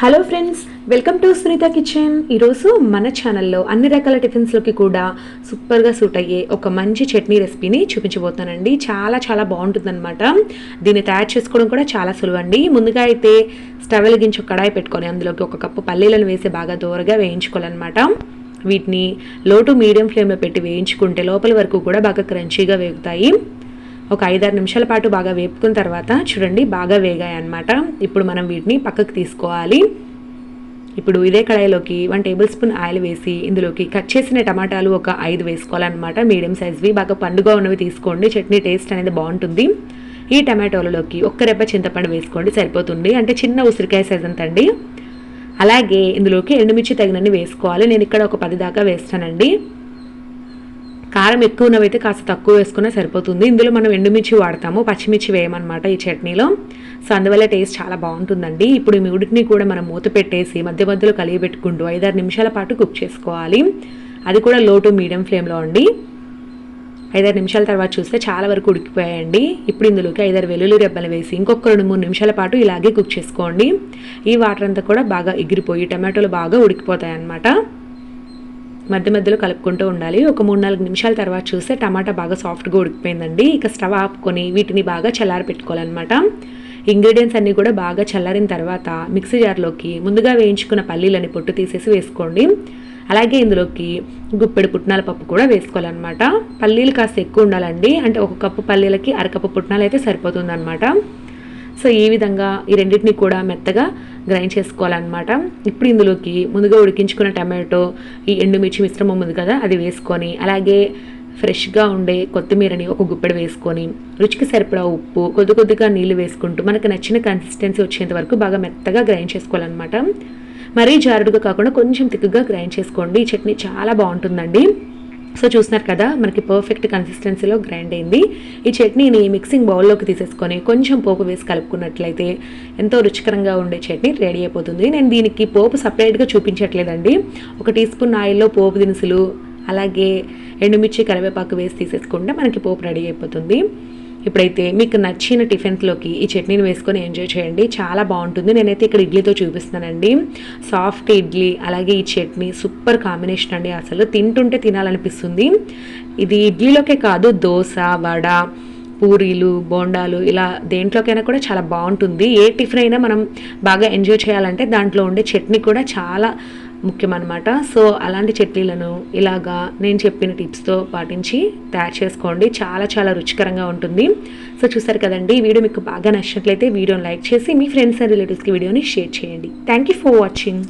Hello friends welcome to Sunitha kitchen ఈరోజు మన ఛానల్లో అన్ని రకాల టిఫిన్స్లోకి కూడా సూపర్గా సూట్ అయ్యే ఒక మంచి చట్నీ రెసిపీని చూపించబోతానండి చాలా చాలా బాగుంటుందన్నమాట. దీన్ని తయారు చేసుకోవడం కూడా చాలా సులువు అండి ముందుగా అయితే స్టవ్ వెలిగించి ఒక కడాయి పెట్టుకొని అందులోకి ఒక కప్పు పల్లీలను వేసి బాగా దూరగా వేయించుకోవాలన్నమాట. వీటిని లో టు మీడియం ఫ్లేమ్లో పెట్టి వేయించుకుంటే లోపల వరకు కూడా బాగా క్రంచీగా వేగుతాయి. ఒక ఐదారు నిమిషాల పాటు బాగా వేపుకున్న తర్వాత చూడండి బాగా వేగాయి అనమాట ఇప్పుడు మనం వీటిని పక్కకు తీసుకోవాలి. ఇప్పుడు ఇదే కడాయిలోకి వన్ టేబుల్ స్పూన్ ఆయిల్ వేసి ఇందులోకి కట్ చేసిన టమాటాలు ఒక ఐదు వేసుకోవాలన్నమాట. మీడియం సైజ్వి బాగా పండుగ ఉన్నవి తీసుకోండి. చట్నీ టేస్ట్ అనేది బాగుంటుంది. ఈ టమాటోలలోకి ఒక్క రెబ్బ చింతపండు వేసుకోండి సరిపోతుంది. అంటే చిన్న ఉసిరికాయ సైజ్ అంత అండి అలాగే ఇందులోకి ఎండుమిర్చి తగినన్ని వేసుకోవాలి. నేను ఇక్కడ ఒక పది దాకా వేస్తానండి. కారం ఎక్కువ ఉన్నవైతే కాస్త తక్కువ వేసుకున్నా సరిపోతుంది. ఇందులో మనం ఎండుమిర్చి వాడతాము. పచ్చిమిర్చి వేయమన్నమాట ఈ చట్నీలో. సో అందువల్ల టేస్ట్ చాలా బాగుంటుందండి. ఇప్పుడు ఈ మూడింటిని కూడా మనం మూత పెట్టేసి మధ్య మధ్యలో కలిగి పెట్టుకుంటూ ఐదారు నిమిషాల పాటు కుక్ చేసుకోవాలి. అది కూడా లో టు మీడియం ఫ్లేమ్లో అండి. ఐదారు నిమిషాల తర్వాత చూస్తే చాలా వరకు ఉడికిపోయాయండి. ఇప్పుడు ఇందులోకి ఐదారు వెల్లుల్లి రెబ్బలు వేసి ఇంకొక రెండు మూడు నిమిషాల పాటు ఇలాగే కుక్ చేసుకోండి. ఈ వాటర్ అంతా కూడా బాగా ఎగిరిపోయి టమాటోలు బాగా ఉడికిపోతాయి అన్నమాట మధ్య మధ్యలో కలుపుకుంటూ ఉండాలి. ఒక మూడు నాలుగు నిమిషాల తర్వాత చూస్తే టమాటా బాగా సాఫ్ట్గా ఉడికిపోయిందండి. ఇక స్టవ్ ఆపుకొని వీటిని బాగా చల్లారి పెట్టుకోవాలన్నమాట ఇంగ్రీడియంట్స్ అన్నీ కూడా బాగా చల్లారిన తర్వాత మిక్సీ జార్లోకి ముందుగా వేయించుకున్న పల్లీలని పొట్టు తీసేసి వేసుకోండి. అలాగే ఇందులోకి గుప్పెడు పుట్నాల పప్పు కూడా వేసుకోవాలన్నమాట. పల్లీలు కాస్త ఎక్కువ ఉండాలండి. అంటే ఒక కప్పు పల్లీలకి అరకప్పు పుట్నాలు అయితే సరిపోతుందన్నమాట. సో ఈ విధంగా ఈ రెండింటిని కూడా మెత్తగా గ్రైండ్ చేసుకోవాలన్నమాట. ఇప్పుడు ఇందులోకి ముందుగా ఉడికించుకున్న టమాటో ఈ ఎండుమిర్చి మిశ్రమం ఉంది కదా అది వేసుకొని అలాగే ఫ్రెష్గా ఉండే కొత్తిమీరని ఒక గుప్పెడు వేసుకొని రుచికి సరిపడా ఉప్పు కొద్ది కొద్దిగా నీళ్ళు వేసుకుంటూ మనకు నచ్చిన కన్సిస్టెన్సీ వచ్చేంత వరకు బాగా మెత్తగా గ్రైండ్ చేసుకోవాలన్నమాట. మరీ జారుడుగా కాకుండా కొంచెం తిక్కుగా గ్రైండ్ చేసుకోండి. ఈ చట్నీ చాలా బాగుంటుందండి. సో చూస్తున్నారు కదా మనకి పర్ఫెక్ట్ కన్సిస్టెన్సీలో గ్రైండ్ అయింది. ఈ చట్నీని మిక్సింగ్ బౌల్లోకి తీసేసుకొని కొంచెం పోపు వేసి కలుపుకున్నట్లయితే ఎంతో రుచికరంగా ఉండే చట్నీ రెడీ అయిపోతుంది. నేను దీనికి పోపు సపరేట్గా చూపించట్లేదండి. ఒక టీ స్పూన్ ఆయిల్లో పోపు దినుసులు అలాగే ఎండుమిర్చి కరివేపాకు వేసి తీసేసుకుంటే మనకి పోపు రెడీ అయిపోతుంది. ఇప్పుడైతే మీకు నచ్చిన టిఫిన్స్లోకి ఈ చట్నీని వేసుకొని ఎంజాయ్ చేయండి. చాలా బాగుంటుంది. నేనైతే ఇక్కడ ఇడ్లీతో చూపిస్తానండి సాఫ్ట్ ఇడ్లీ అలాగే ఈ చట్నీ సూపర్ కాంబినేషన్ అండి అసలు. తింటుంటే తినాలనిపిస్తుంది. ఇది ఇడ్లీలోకే కాదు దోశ వడ పూరీలు బోండాలు ఇలా దేంట్లోకైనా కూడా చాలా బాగుంటుంది. ఏ టిఫిన్ అయినా మనం బాగా ఎంజాయ్ చేయాలంటే దాంట్లో ఉండే చట్నీ కూడా చాలా ముఖ్యమన్నమాట. సో అలాంటి చట్నీలను ఇలాగా నేను చెప్పిన టిప్స్తో పాటించి తయారు చేసుకోండి. చాలా చాలా రుచికరంగా ఉంటుంది. సో చూసారు కదండి వీడియో మీకు బాగా నచ్చినట్లయితే వీడియోని లైక్ చేసి మీ ఫ్రెండ్స్ అండ్ రిలేటివ్స్కి వీడియోని షేర్ చేయండి. Thank you for watching.